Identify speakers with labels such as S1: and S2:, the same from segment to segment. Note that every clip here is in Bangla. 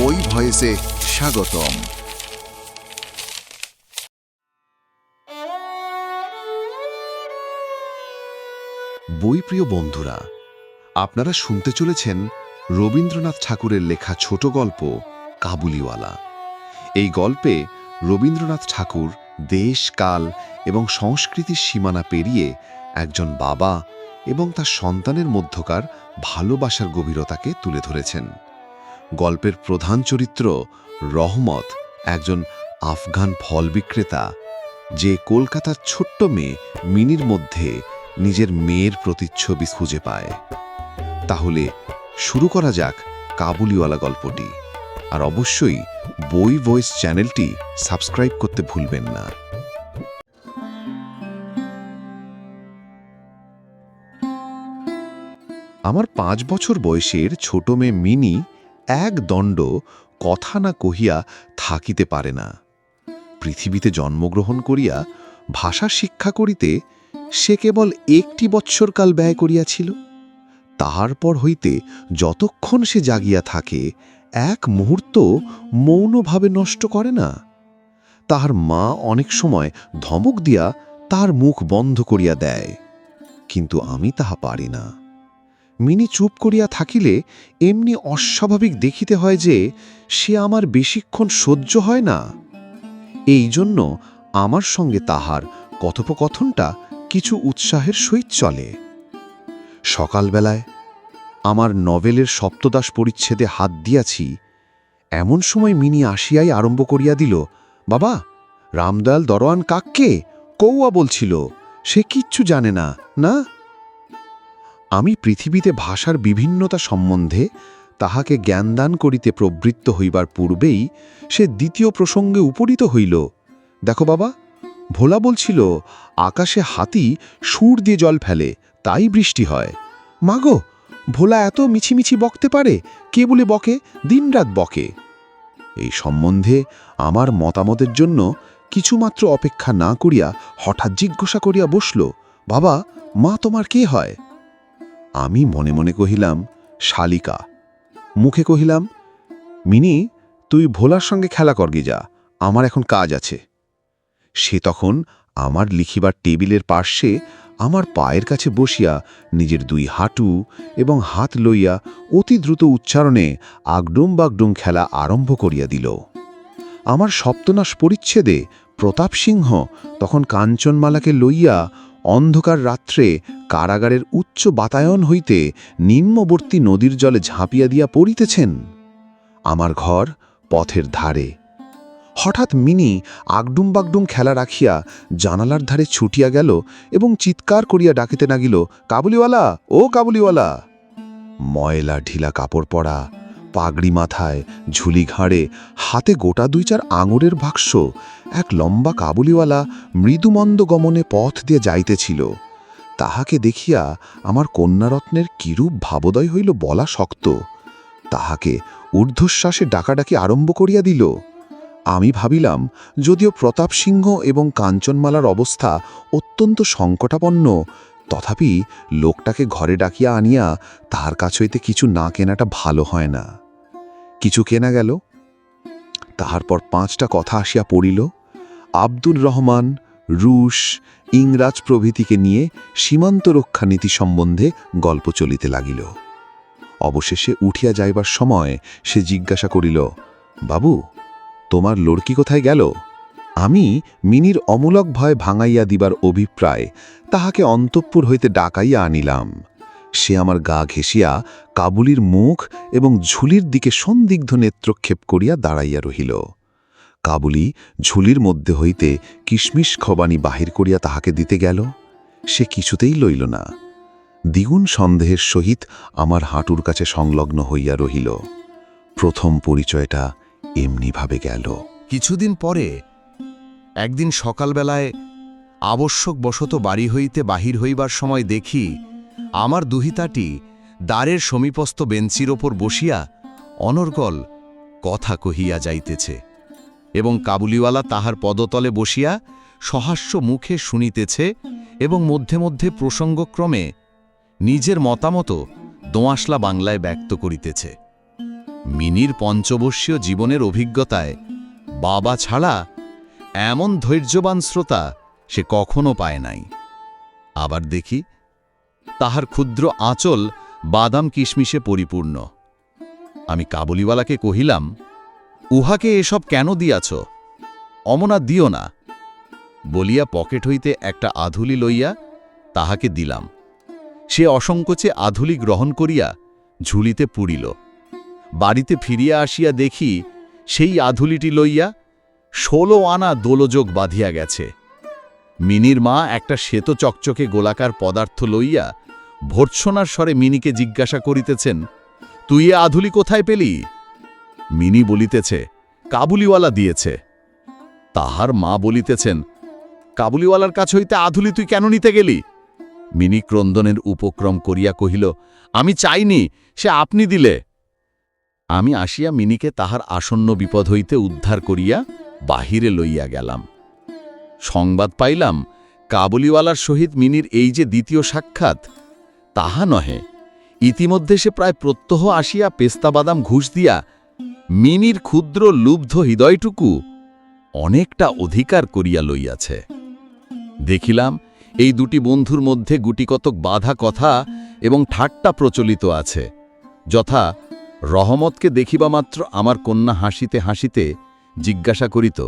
S1: বই ভয়েসে স্বাগতম। বইপ্রিয় বন্ধুরা, আপনারা শুনতে চলেছেন রবীন্দ্রনাথ ঠাকুরের লেখা ছোট গল্প, কাবুলিওয়ালা। এই গল্পে রবীন্দ্রনাথ ঠাকুর দেশ, কাল এবং সংস্কৃতির সীমানা পেরিয়ে একজন বাবা এবং তার সন্তানের মধ্যকার ভালোবাসার গভীরতাকে তুলে ধরেছেন। গল্পের প্রধান চরিত্র রহমত, একজন আফগান ফল বিক্রেতা, যে কলকাতার ছোট্ট মেয়ে মিনির মধ্যে নিজের মেয়ের প্রতিচ্ছবি খুঁজে পায়। তাহলে শুরু করা যাক কাবুলিওয়ালা গল্পটি। আর অবশ্যই বই ভয়েস চ্যানেলটি সাবস্ক্রাইব করতে ভুলবেন না। আমার পাঁচ বছর বয়সের ছোট মেয়ে মিনি এক দণ্ড কথা না কহিয়া থাকিতে পারে না। পৃথিবীতে জন্মগ্রহণ করিয়া ভাষা শিক্ষা করিতে সে কেবল একটি বৎসরকাল ব্যয় করিয়াছিল। তাহার হইতে যতক্ষণ সে জাগিয়া থাকে, এক মুহূর্ত মৌনভাবে নষ্ট করে না। তাহার মা অনেক সময় ধমক দিয়া তার মুখ বন্ধ করিয়া দেয়, কিন্তু আমি তাহা পারি না। মিনি চুপ করিয়া থাকিলে এমনি অস্বাভাবিক দেখিতে হয় যে সে আমার বেশিক্ষণ সহ্য হয় না। এই জন্য আমার সঙ্গে তাহার কথোপকথনটা কিছু উৎসাহের সহিত চলে। সকালবেলায় আমার নভেলের সপ্তদাস পরিচ্ছেদে হাত দিয়াছি, এমন সময় মিনি আসিয়াই আরম্ভ করিয়া দিল, বাবা, রামদয়াল দরোয়ান কাককে? কৌয়া বলছিল, সে কিচ্ছু জানে না না? আমি পৃথিবীতে ভাষার বিভিন্নতা সম্বন্ধে তাহাকে জ্ঞানদান করিতে প্রবৃত্ত হইবার পূর্বেই সে দ্বিতীয় প্রসঙ্গে উপনীত হইল। দেখো বাবা, ভোলা বলছিল, আকাশে হাতি সুর দিয়ে জল ফেলে, তাই বৃষ্টি হয়। মাগো, ভোলা এত মিছিমিছি বকতে পারে? কে বলে বকে? দিনরাত বকে। এই সম্বন্ধে আমার মতামতের জন্য কিছুমাত্র অপেক্ষা না করিয়া হঠাৎ জিজ্ঞাসা করিয়া বসল, বাবা, মা তোমার কে হয়? আমি মনে মনে কহিলাম, শালিকা। মুখে কহিলাম, মিনি, তুই ভোলার সঙ্গে খেলা করগে যা আমার এখন কাজ আছে। সে তখন আমার লিখিবার টেবিলের পার্শ্বে আমার পায়ের কাছে বসিয়া নিজের দুই হাঁটু এবং হাত লইয়া অতি দ্রুত উচ্চারণে আগডুম বাগডুম খেলা আরম্ভ করিয়া দিল। আমার সপ্তনাশ পরিচ্ছেদে প্রতাপ সিংহ তখন কাঞ্চনমালাকে লইয়া অন্ধকার রাত্রে কারাগারের উচ্চ বাতায়ন হইতে নিম্নবর্তী নদীর জলে ঝাঁপিয়া দিয়া পড়িতেছেন। আমার ঘর পথের ধারে। হঠাৎ মিনি আগডুম বাগডুম খেলা রাখিয়া জানালার ধারে ছুটিয়া গেল এবং চিৎকার করিয়া ডাকিতে নাগিল কাবুলিওয়ালা, ও কাবুলিওয়ালা! ময়লা ঢিলা কাপড় পরা পাগড়ি মাথায়, ঝুলি ঘাড়ে, হাতে গোটা দুই চার আঙুরের বাক্স, এক লম্বা কাবুলিওয়ালা মৃদুমন্দ গমনে পথ দিয়ে যাইতেছিল। তাহাকে দেখিয়া আমার কন্যারত্নের কিরূপ ভাবোদয় হইল বলা শক্ত। তাহাকে ঊর্ধ্বশ্বাসে ডাকাডাকি আরম্ভ করিয়া দিল। আমি ভাবিলাম, যদিও প্রতাপ সিংহ এবং কাঞ্চনমালার অবস্থা অত্যন্ত সংকটাপন্ন তথাপি লোকটাকে ঘরে ডাকিয়া আনিয়া তাহার কাছ হইতে কিছু না কেনাটা ভালো হয় না। কিছু কেনা গেল। তাহার পর পাঁচটা কথা আসিয়া পড়িল। আব্দুর রহমান, রুশ, ইংরাজ প্রভৃতিকে নিয়ে সীমান্ত রক্ষা নীতি সম্বন্ধে গল্প চলিতে লাগিল। অবশেষে উঠিয়া যাইবার সময় সে জিজ্ঞাসা করিল, বাবু, তোমার লড়কি কোথায় গেল? আমি মিনির অমূলক ভয় ভাঙাইয়া দিবার অভিপ্রায় তাহাকে অন্তঃপুর হইতে ডাকাইয়া আনিলাম। সে আমার গা ঘেঁষিয়া কাবুলির মুখ এবং ঝুলির দিকে সন্দিগ্ধ নেত্রক্ষেপ করিয়া দাঁড়াইয়া রহিল। কাবুলি ঝুলির মধ্যে হইতে কিশমিশ খবানি বাহির করিয়া তাহাকে দিতে গেল। সে কিছুতেই লইল না। দ্বিগুণ সন্দেহের সহিত আমার হাঁটুর কাছে সংলগ্ন হইয়া রহিল। প্রথম পরিচয়টা এমনিভাবে গেল।
S2: কিছুদিন পরে একদিন সকালবেলায় আবশ্যক বশত বাড়ি হইতে বাহির হইবার সময় দেখি আমার দুহিতাটি দ্বারের সমীপস্থ বেঞ্চির ওপর বসিয়া অনর্গল কথা কহিয়া যাইতেছে এবং কাবুলিওয়ালা তাহার পদতলে বসিয়া সহাস্য মুখে শুনিতেছে এবং মধ্যে মধ্যে প্রসঙ্গক্রমে নিজের মতামত দোঁয়াশলা বাংলায় ব্যক্ত করিতেছে। মিনির পঞ্চবর্ষীয় জীবনের অভিজ্ঞতায় বাবা ছাড়া এমন ধৈর্যবান শ্রোতা সে কখনো পায় নাই। আবার দেখি, তাহার ক্ষুদ্র আঁচল বাদাম কিশমিশে পরিপূর্ণ। আমি কাবুলিওয়ালাকে কহিলাম, উহাকে এসব কেন দিয়াছ? অমনা দিও না। বলিয়া পকেট হইতে একটা আধুলি লইয়া তাহাকে দিলাম। সে অসংকোচে আধুলি গ্রহণ করিয়া ঝুলিতে পুড়িল। বাড়িতে ফিরিয়া আসিয়া দেখি, সেই আধুলিটি লইয়া ষোলো আনা দোলযোগ বাঁধিয়া গেছে। মিনির মা একটা শ্বেত চকচকে গোলাকার পদার্থ লইয়া ভর্ৎসনার স্বরে মিনিকে জিজ্ঞাসা করিতেছেন, তুই এ আধুলি কোথায় পেলি? মিনি বলিতেছে, কাবুলিওয়ালা দিয়েছে। তাহার মা বলিতেছেন, কাবুলিওয়ালার কাছ হইতে আধুলি তুই কেন নিতে গেলি? মিনি ক্রন্দনের উপক্রম করিয়া কহিল, আমি চাইনি, সে আপনি দিলে। আমি আসিয়া মিনিকে তাহার আসন্ন বিপদ হইতে উদ্ধার করিয়া বাহিরে লইয়া গেলাম। সংবাদ পাইলাম, কাবুলিওয়ালার সহিত মিনির এই যে দ্বিতীয় সাক্ষাৎ, তাহা নহে, ইতিমধ্যে সে প্রায় প্রত্যহ আসিয়া পেস্তা বাদাম ঘুষ দিয়া মিনির ক্ষুদ্র লুব্ধ হৃদয়টুকু অনেকটা অধিকার করিয়া লইয়াছে। দেখিলাম, এই দুটি বন্ধুর মধ্যে গুটিকতক বাধা কথা এবং ঠাট্টা প্রচলিত আছে, যথা রহমতকে দেখিবা মাত্র আমার কন্যা হাসিতে হাসিতে জিজ্ঞাসা করিত,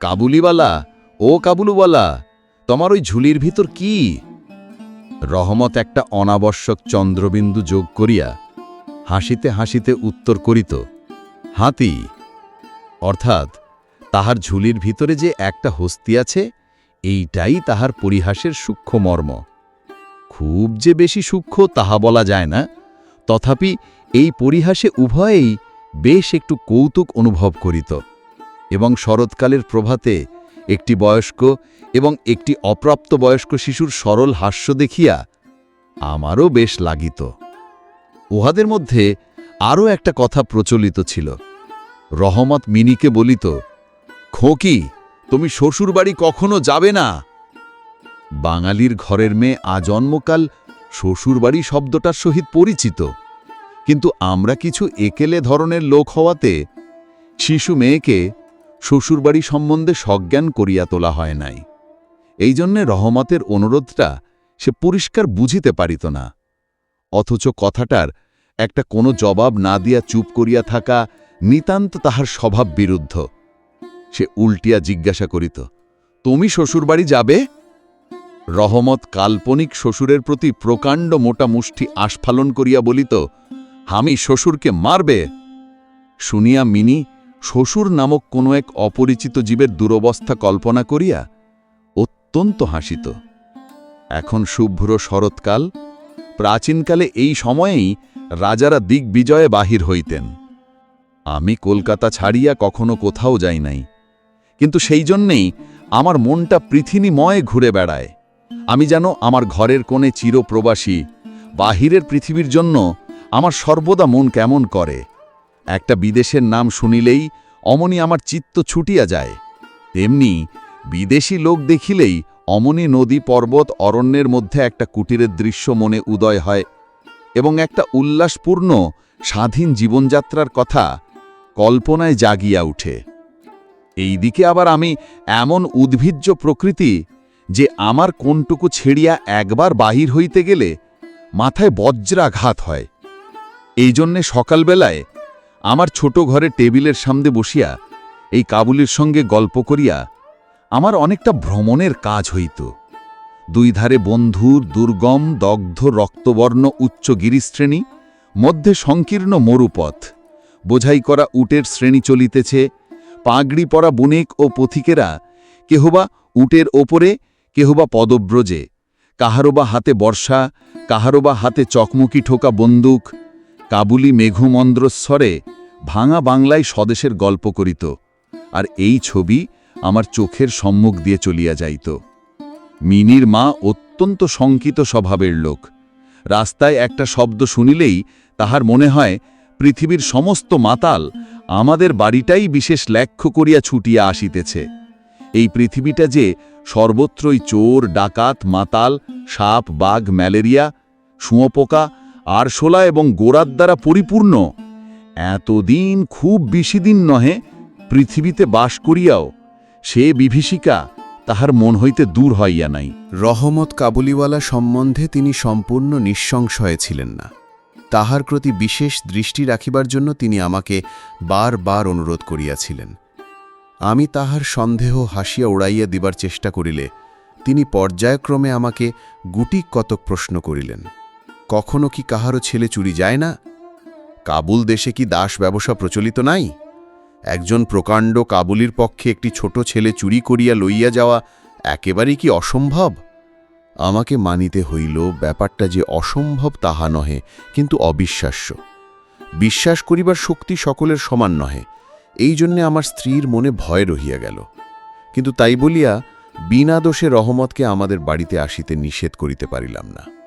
S2: কাবুলিওয়ালা, ও কাবুলুওয়ালা, তোমার ওই ঝুলির ভিতর কি? রহমত একটা অনাবশ্যক চন্দ্রবিন্দু যোগ করিয়া হাসিতে হাসিতে উত্তর করিত, হাতি, অর্থাৎ তাহার ঝুলির ভিতরে যে একটা হস্তি আছে, এইটাই তাহার পরিহাসের সূক্ষ্ম মর্ম। খুব যে বেশি সূক্ষ্ম তাহা বলা যায় না, তথাপি এই পরিহাসে উভয়েই বেশ একটু কৌতুক অনুভব করিত। এবং শরৎকালের প্রভাতে একটি বয়স্ক এবং একটি অপ্রাপ্ত বয়স্ক শিশুর সরল হাস্য দেখিয়া আমারও বেশ লাগিত। উহাদের মধ্যে আরও একটা কথা প্রচলিত ছিল। রহমত মিনিকে বলিত, খোকি, তুমি শ্বশুরবাড়ি কখনো যাবে না? বাঙালির ঘরের মেয়ে আজন্মকাল শ্বশুরবাড়ি শব্দটার সহিত পরিচিত। কিন্তু আমরা কিছু একেলে ধরনের লোক হওয়াতে শিশু মেয়েকে শ্বশুরবাড়ি সম্বন্ধে সজ্ঞান করিয়া তোলা হয় নাই। এই জন্যে রহমতের অনুরোধটা সে পরিষ্কার বুঝিতে পারিত না। অথচ কথাটার একটা কোনো জবাব না দিয়া চুপ করিয়া থাকা নিতান্ত তাহার স্বভাব বিরুদ্ধ। সে উল্টিয়া জিজ্ঞাসা করিত, তুমি শ্বশুরবাড়ি যাবে? রহমত কাল্পনিক শ্বশুরের প্রতি প্রকাণ্ড মোটা মুষ্টি আস্ফালন করিয়া বলিত, আমি শ্বশুরকে মারবে? শুনিয়া মিনি শ্বশুর নামক কোনো এক অপরিচিত জীবের দুরবস্থা কল্পনা করিয়া অত্যন্ত হাসিত। এখন শুভ্র শরৎকাল, প্রাচীনকালে এই সময়েই রাজারা দিগ্বিজয়ে বাহির হইতেন। আমি কলকাতা ছাড়িয়া কখনো কোথাও যাই নাই। কিন্তু সেই জন্যেই আমার মনটা পৃথিবীময় ঘুরে বেড়ায়। আমি যেন আমার ঘরের কোণে চিরপ্রবাসী, বাহিরের পৃথিবীর জন্য আমার সর্বদা মন কেমন করে। একটা বিদেশের নাম শুনিলেই অমনি আমার চিত্ত ছুটিয়া যায়। তেমনি বিদেশি লোক দেখিলেই অমনি নদী পর্বত অরণ্যের মধ্যে একটা কুটিরের দৃশ্য মনে উদয় হয় এবং একটা উল্লাসপূর্ণ স্বাধীন জীবনযাত্রার কথা কল্পনায় জাগিয়া উঠে। এই দিকে আবার আমি এমন উদ্ভিজ্জ প্রকৃতি যে আমার কোনটুকু ছেড়িয়া একবার বাহির হইতে গেলে মাথায় বজ্রাঘাত হয়। এই জন্যে সকালবেলায় আমার ছোট ঘরে টেবিলের সামনে বসিয়া এই কাবুলির সঙ্গে গল্প করিয়া আমার অনেকটা ভ্রমণের কাজ হইত। দুই ধারে বন্ধুর, দুর্গম, দগ্ধ, রক্তবর্ণ, উচ্চ গিরিশ্রেণী, মধ্যে সংকীর্ণ মরুপথ। বোঝাই করা উটের শ্রেণি চলিতেছে, পাগড়ি পরা বণিক ও পথিকেরা কেহবা উটের ওপরে, কেহবা পদব্রজে। কাহারোবা হাতে বর্ষা, কাহারোবা হাতে চকমুকি ঠোকা বন্দুক কাবুলি মেঘুমন্দ্রস্বরে ভাঙা বাংলায় স্বদেশের গল্প করিত, আর এই ছবি আমার চোখের সম্মুখ দিয়ে চলিয়া যাইত। মিনির মা অত্যন্ত শঙ্কিত স্বভাবের লোক। রাস্তায় একটা শব্দ শুনিলেই তাহার মনে হয়, পৃথিবীর সমস্ত মাতাল আমাদের বাড়িটাই বিশেষ লক্ষ্য করিয়া ছুটিয়া আসিতেছে। এই পৃথিবীটা যে সর্বত্রই চোর, ডাকাত, মাতাল, সাপ, বাঘ, ম্যালেরিয়া, শুঁয়োপোকা আরশোলা এবং গোড়ার দ্বারা পরিপূর্ণ।
S3: এতদিন খুব বেশি দিন নহে, পৃথিবীতে বাস করিয়াও, সে বিভীষিকা তাহার মন হইতে দূর হইয়া নাই।
S2: রহমত কাবুলিওয়ালা সম্বন্ধে তিনি সম্পূর্ণ নিঃসংশয়ে ছিলেন না। তাহার প্রতি বিশেষ দৃষ্টি রাখিবার জন্য তিনি আমাকে বার বার অনুরোধ করিয়াছিলেন। আমি তাহার সন্দেহ হাসিয়া উড়াইয়া দিবার চেষ্টা করিলে, তিনি পর্যায়ক্রমে আমাকে গুটিক কতক প্রশ্ন করিলেন। কখনো কি কাহারও ছেলে চুরি যায় না? কাবুল দেশে কি দাস ব্যবসা প্রচলিত নাই? একজন প্রকাণ্ড কাবুলির পক্ষে একটি ছোট ছেলে চুরি করিয়া লইয়া যাওয়া একেবারেই কি অসম্ভব? আমাকে মানিতে হইল ব্যাপারটা যে অসম্ভব তাহা নহে, কিন্তু অবিশ্বাস্য। বিশ্বাস করিবার শক্তি সকলের সমান নহে, এই জন্যে আমার স্ত্রীর মনে ভয় রহিয়া গেল। কিন্তু তাই বলিয়া বিনা দোষে রহমতকে আমাদের বাড়িতে আসিতে নিষেধ করিতে পারিলাম না।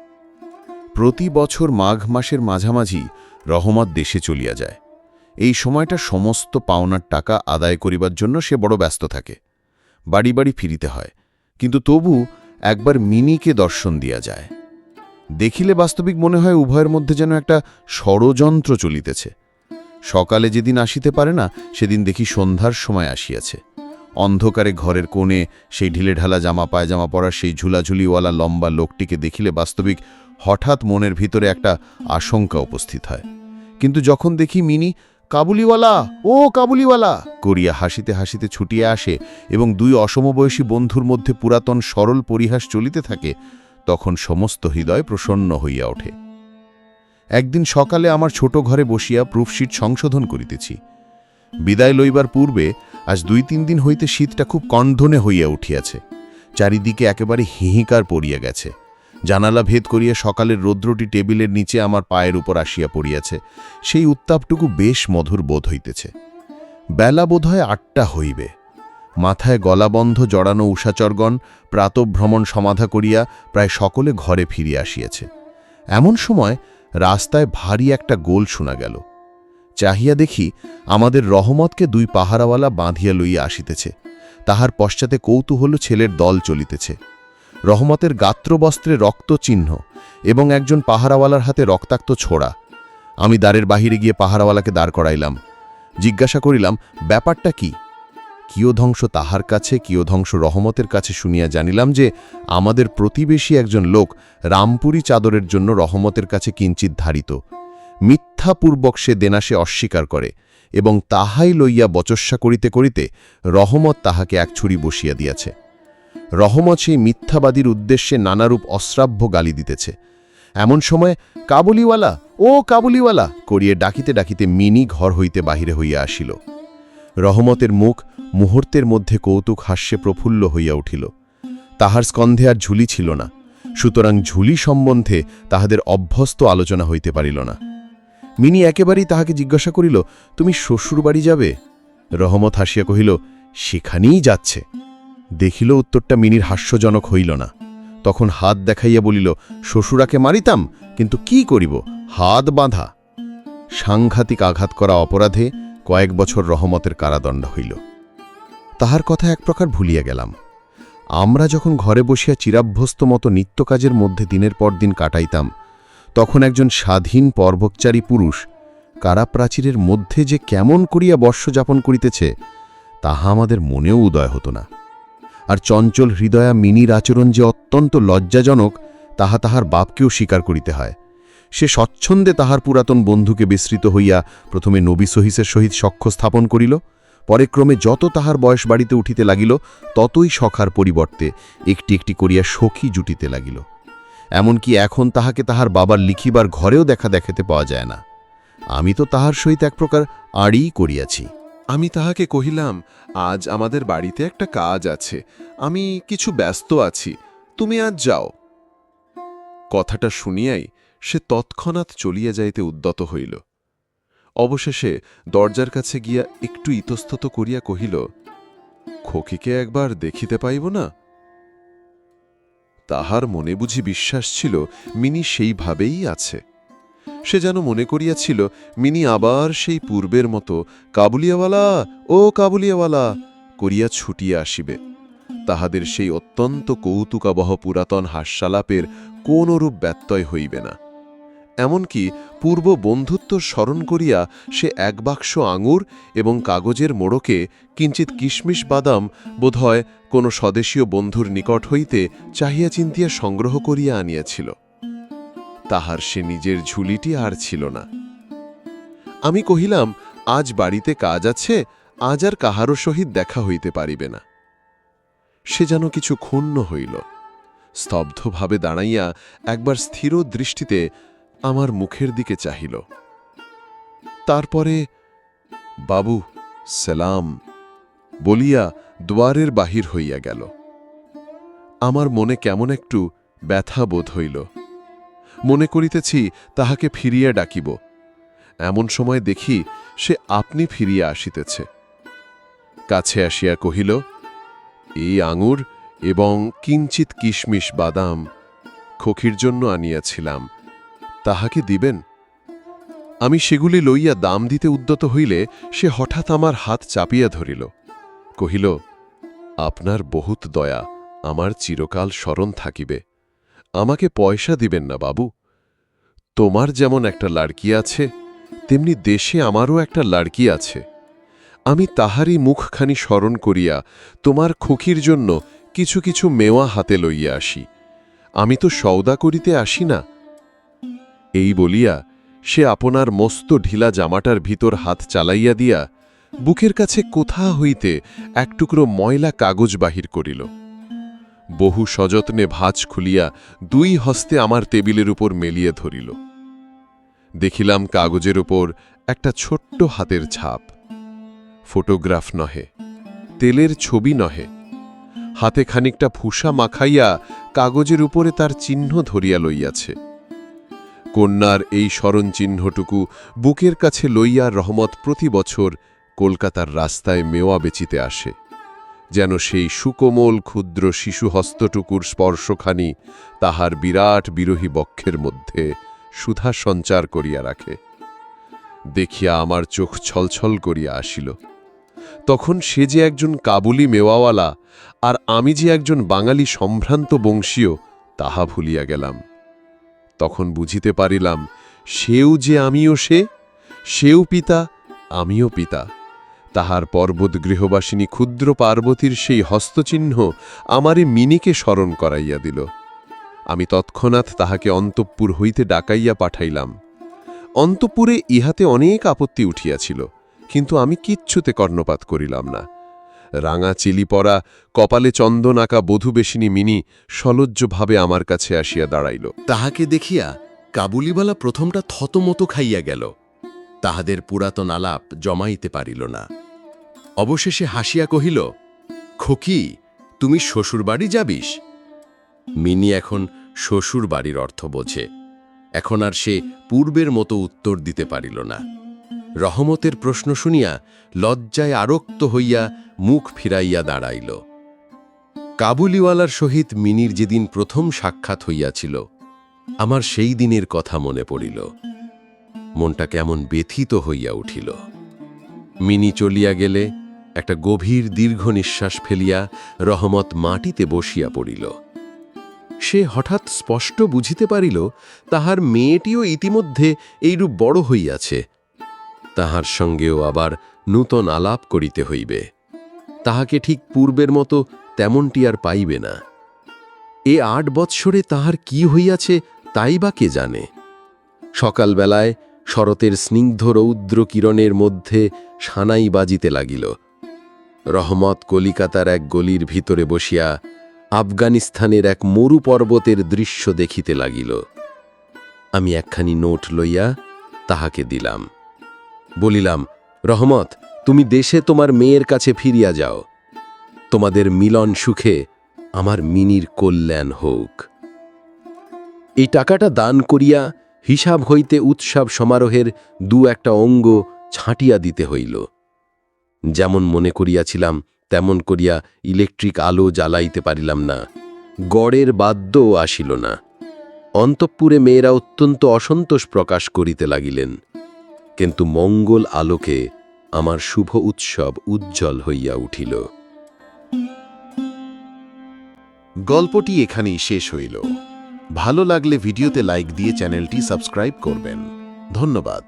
S2: প্রতি বছর মাঘ মাসের মাঝামাঝি রহমত দেশে চলিয়া যায়। এই সময়টা সমস্ত পাওনার টাকা আদায় করিবার জন্য সে বড় ব্যস্ত থাকে। বাড়ি বাড়ি ফিরিতে হয়, কিন্তু তবু একবার মিনিকে দর্শন দিয়া যায়। দেখিলে বাস্তবিক মনে হয় উভয়ের মধ্যে যেন একটা ষড়যন্ত্র চলিতেছে। সকালে যেদিন আসিতে পারে না, সেদিন দেখি সন্ধ্যার সময় আসিয়াছে। অন্ধকারে ঘরের কোণে সেই ঢিলেঢালা জামা পায়জামা পরা সেই ঝুলাঝুলিওয়ালা লম্বা লোকটিকে দেখিলে বাস্তবিক হঠাৎ মনের ভিতরে একটা আশঙ্কা উপস্থিত হয়। কিন্তু যখন দেখি মিনি, কাবুলিওয়ালা, ও কাবুলিওয়ালা! করিয়া হাসিতে হাসিতে ছুটিয়া আসে এবং দুই অসমবয়সী বন্ধুর মধ্যে পুরাতন সরল পরিহাস চলিতে থাকে, তখন সমস্ত হৃদয় প্রসন্ন হইয়া ওঠে। একদিন সকালে আমার ছোট ঘরে বসিয়া প্রুফশিট সংশোধন করিতেছি। বিদায় লইবার পূর্বে আজ দুই তিন দিন হইতে শীতটা খুব কণ্ঠনে হইয়া উঠিয়াছে। চারিদিকে একেবারে হিহিকার পড়িয়া গেছে। জানালা ভেদ করিয়া সকালের রৌদ্রটি টেবিলের নিচে আমার পায়ের উপর আসিয়া পড়িয়াছে, সেই উত্তাপটুকু বেশ মধুর বোধ হইতেছে। বেলা বোধহয় আটটা হইবে। মাথায় গলাবন্ধ জড়ানো উষাচরগণ প্রাতভ্রমণ সমাধা করিয়া প্রায় সকলে ঘরে ফিরিয়া আসিয়াছে। এমন সময় রাস্তায় ভারী একটা গোল শোনা গেল। চাহিয়া দেখি আমাদের রহমতকে দুই পাহারাওয়ালা বাঁধিয়া লইয়া আসিতেছে। তাহার পশ্চাতে কৌতূহল ছেলের দল চলিতেছে। রহমতের গাত্রবস্ত্রে রক্ত চিহ্ন এবং একজন পাহারাওয়ালার হাতে রক্তাক্ত ছোড়া। আমি দ্বারের বাহিরে গিয়ে পাহারাওয়ালাকে দাঁড় করাইলাম। জিজ্ঞাসা করিলাম, ব্যাপারটা কি? কিয়ধ্বংস তাহার কাছে কিয়ধ্বংস রহমতের কাছে? শুনিয়া জানিলাম যে, আমাদের প্রতিবেশী একজন লোক রামপুরি চাদরের জন্য রহমতের কাছে কিঞ্চিত ধারিত। মিথ্যাপূর্বক সে দেনাসে অস্বীকার করে এবং তাহাই লইয়া বচস্যা করিতে করিতে রহমত তাহাকে এক ছুরি বসিয়া দিয়াছে। রহমত সেই মিথ্যাবাদীর উদ্দেশ্যে নানারূপ অশ্রাব্য গালি দিতেছে। এমন সময় কাবুলিওয়ালা, ও কাবুলিওয়ালা! করিয়ে ডাকিতে ডাকিতে মিনি ঘর হইতে বাহিরে হইয়া আসিল। রহমতের মুখ মুহূর্তের মধ্যে কৌতুক হাস্যে প্রফুল্ল হইয়া উঠিল। তাহার স্কন্ধে আর ঝুলি ছিল না, সুতরাং ঝুলি সম্বন্ধে তাহাদের অভ্যস্ত আলোচনা হইতে পারিল না। মিনি একেবারেই তাহাকে জিজ্ঞাসা করিল, তুমি শ্বশুর বাড়ি যাবে? রহমত হাসিয়া কহিল, সেখানেই যাচ্ছে। দেখিল উত্তরটা মিনির হাস্যজনক হইল না। তখন হাত দেখাইয়া বলিল, শ্বশুরাকে মারিতাম, কিন্তু কি করিব? হাত বাঁধা। সাংঘাতিক আঘাত করা অপরাধে কয়েক বছর রহমতের কারাদণ্ড হইল। তাহার কথা এক প্রকার ভুলিয়া গেলাম। আমরা যখন ঘরে বসিয়া চিরাভ্যস্ত মতো নিত্যকাজের মধ্যে দিনের পর দিন কাটাইতাম, তখন একজন স্বাধীন পর্বকচারী পুরুষ কারাপ্রাচীরের মধ্যে যে কেমন করিয়া বর্ষযাপন করিতেছে, তাহা আমাদের মনেও উদয় হতো না। আর চঞ্চল হৃদয়া মিনির আচরণ যে অত্যন্ত লজ্জাজনক, তাহা তাহার বাপকেও স্বীকার করিতে হয়। সে স্বচ্ছন্দে তাহার পুরাতন বন্ধুকে বিস্মৃত হইয়া প্রথমে নবী সহিসের সহিত সখ্য স্থাপন করিল। পরে ক্রমে যত তাহার বয়স বাড়িতে উঠিতে লাগিল, ততই সখার পরিবর্তে একটি একটি করিয়া সখী জুটিতে লাগিল। এমনকি এখন তাহাকে তাহার বাবার লিখিবার ঘরেও দেখা দেখাতে পাওয়া যায় না। আমি তো তাহার সহিত এক প্রকার আড়িই করিয়াছি।
S4: আমি তাহাকে কহিলাম, আজ আমাদের বাড়িতে একটা কাজ আছে। আমি কিছু ব্যস্ত আছি। তুমি আজ যাও। কথাটা শুনিয়াই সে তৎক্ষণাৎ চলিয়া যাইতে উদ্যত হইল। অবশেষে দরজার কাছে গিয়া একটু ইতস্তত করিয়া কহিল, খোকিকে একবার দেখিতে পাইব না? তাহার মনে বুঝি বিশ্বাস ছিল, মিনি সেইভাবেই আছে। সে যেন মনে করিয়াছিল, মিনি আবার সেই পূর্বের মতো, কাবুলিয়াওয়ালা, ও কাবুলিয়াওয়ালা, করিয়া ছুটিয়া আসিবে। তাহাদের সেই অত্যন্ত কৌতুকাবহ পুরাতন হাস্যালাপের কোনরূপ ব্যত্যয় হইবে না। এমনকি পূর্ব বন্ধুত্ব স্মরণ করিয়া সে এক বাক্স আঙুর এবং কাগজের মোড়কে কিঞ্চিত কিশমিশ বাদাম, বোধহয় কোনো স্বদেশীয় বন্ধুর নিকট হইতে চাহিয়া চিন্তিয়া সংগ্রহ করিয়া আনিয়াছিল। তাহার সে নিজের ঝুলিটি আর ছিল না। আমি কহিলাম, আজ বাড়িতে কাজ আছে, আজ আর কাহারও সহিত দেখা হইতে পারিবে না। সে যেন কিছু ক্ষুণ্ণ হইল। স্তব্ধভাবে দাঁড়াইয়া একবার স্থির দৃষ্টিতে আমার মুখের দিকে চাহিল। তারপরে, বাবু, সেলাম, বলিয়া দুয়ারের বাহির হইয়া গেল। আমার মনে কেমন একটু ব্যথা বোধ হইল। মনে করিতেছি তাহাকে ফিরিয়া ডাকিব। এমন সময় দেখি সে আপনি ফিরিয়া আসিতেছে। কাছে আসিয়া কহিল, এই আঙুর এবং কিঞ্চিত কিশমিশ বাদাম খখির জন্য আনিয়াছিলাম, তাহাকে দিবেন? আমি সেগুলি লইয়া দাম দিতে উদ্যত হইলে সে হঠাৎ আমার হাত চাপিয়া ধরিল। কহিল, আপনার বহুত দয়া, আমার চিরকাল স্মরণ থাকিবে। আমাকে পয়সা দিবেন না, বাবু। তোমার যেমন একটা লাড়কি আছে, তেমনি দেশে আমারও একটা লাড়কি আছে। আমি তাহারই মুখখানি স্মরণ করিয়া তোমার খুকির জন্য কিছু কিছু মেওয়া হাতে লইয়া আসি। আমি তো সওদা করিতে আসি না। এই বলিয়া সে আপনার মস্ত ঢিলা জামাটার ভিতর হাত চালাইয়া দিয়া বুকের কাছে কোথা হইতে এক টুকরো ময়লা কাগজ বাহির করিল। বহু সযত্নে ভাঁজ খুলিয়া দুই হস্তে আমার টেবিলের উপর মেলিয়ে ধরিল। দেখিলাম কাগজের উপর একটা ছোট্ট হাতের ছাপ। ফটোগ্রাফ নহে, তেলের ছবি নহে। হাতে খানিকটা ফুসা মাখাইয়া কাগজের উপরে তার চিহ্ন ধরিয়া লইয়াছে। কন্যার এই স্মরণ চিহ্নটুকু বুকের কাছে লইয়া রহমত প্রতি বছর কলকাতার রাস্তায় মেওয়া বেচিতে আসে। যেন সেই সুকোমল ক্ষুদ্র শিশু হস্তটুকুর স্পর্শখানি তাহার বিরাট বিরোহী বক্ষের মধ্যে সুধা সঞ্চার করিয়া রাখে। দেখিয়া আমার চোখ ছলছল করিয়া আসিল। তখন সে যে একজন কাবুলি মেওয়াওয়ালা আর আমি যে একজন বাঙালি সম্ভ্রান্ত বংশীয়, তাহা ভুলিয়া গেলাম। তখন বুঝিতে পারিলাম, সেও যে আমিও সে, সেও পিতা, আমিও পিতা। তাহার পর্বত গৃহবাসিনী ক্ষুদ্র পার্বতীর সেই হস্তচিহ্ন আমারে মিনিকে স্মরণ করাইয়া দিল। আমি তৎক্ষণাৎ তাহাকে অন্তঃপুর হইতে ডাকাইয়া পাঠাইলাম। অন্তঃপুরে ইহাতে অনেক আপত্তি উঠিয়াছিল, কিন্তু আমি কিচ্ছুতে কর্ণপাত করিলাম না। রাঙা চিলি পরা কপালে চন্দন আঁকা বধূবেশিনী মিনি সলজ্জভাবে আমার কাছে আসিয়া দাঁড়াইল।
S5: তাহাকে দেখিয়া কাবুলিওয়ালা প্রথমটা থতমতো খাইয়া গেল। তাহাদের পুরাতন আলাপ জমাইতে পারিল না। অবশেষে হাসিয়া কহিল, খোকি, তুমি শ্বশুরবাড়ি যাবিস? মিনি এখন শ্বশুর বাড়ির অর্থ বোঝে। এখন আর সে পূর্বের মতো উত্তর দিতে পারিল না। রহমতের প্রশ্ন শুনিয়া লজ্জায় আরক্ত হইয়া মুখ ফিরাইয়া দাঁড়াইল। কাবুলিওয়ালার সহিত মিনির যেদিন প্রথম সাক্ষাৎ হইয়াছিল, আমার সেই দিনের কথা মনে পড়িল। মনটা কেমন ব্যথিত হইয়া উঠিল। মিনি চলিয়া গেলে একটা গভীর দীর্ঘ নিঃশ্বাস ফেলিয়া রহমত মাটিতে বসিয়া পড়িল। সে হঠাৎ স্পষ্ট বুঝিতে পারিল, তাহার মেয়েটিও ইতিমধ্যে এইরূপ বড় হইয়াছে। তাহার সঙ্গেও আবার নূতন আলাপ করিতে হইবে। তাহাকে ঠিক পূর্বের মতো তেমনটি আর পাইবে না। এ আট বৎসরে তাহার কি হইয়াছে তাই বা কে জানে? সকালবেলায় শরতের স্নিগ্ধ রৌদ্র কিরণের মধ্যে সানাই বাজিতে লাগিল। রহমত কলিকাতার এক গলির ভিতরে বসিয়া আফগানিস্তানের এক মরু পর্বতের দৃশ্য দেখিতে লাগিল। আমি একখানি নোট লইয়া তাহাকে দিলাম। বলিলাম, রহমত, তুমি দেশে তোমার মেয়ের কাছে ফিরিয়া যাও। তোমাদের মিলন সুখে আমার মিনির কল্যাণ হোক। এই টাকাটা দান করিয়া হিসাব হইতে উৎসব সমারোহের দু একটা অঙ্গ ছাঁটিয়া দিতে হইল। যেমন মনে করিয়াছিলাম, তেমন করিয়া ইলেকট্রিক আলো জ্বালাইতে পারিলাম না। গড়ের বাদ্যও আসিল না। অন্তঃপুরে মেয়েরা অত্যন্ত অসন্তোষ প্রকাশ করিতে লাগিলেন। কিন্তু মঙ্গল আলোকে আমার শুভ উৎসব উজ্জ্বল হইয়া উঠিল।
S4: গল্পটি এখানেই শেষ হইল।
S1: ভালো লাগলে ভিডিওতে লাইক দিয়ে চ্যানেলটি সাবস্ক্রাইব করবেন। ধন্যবাদ।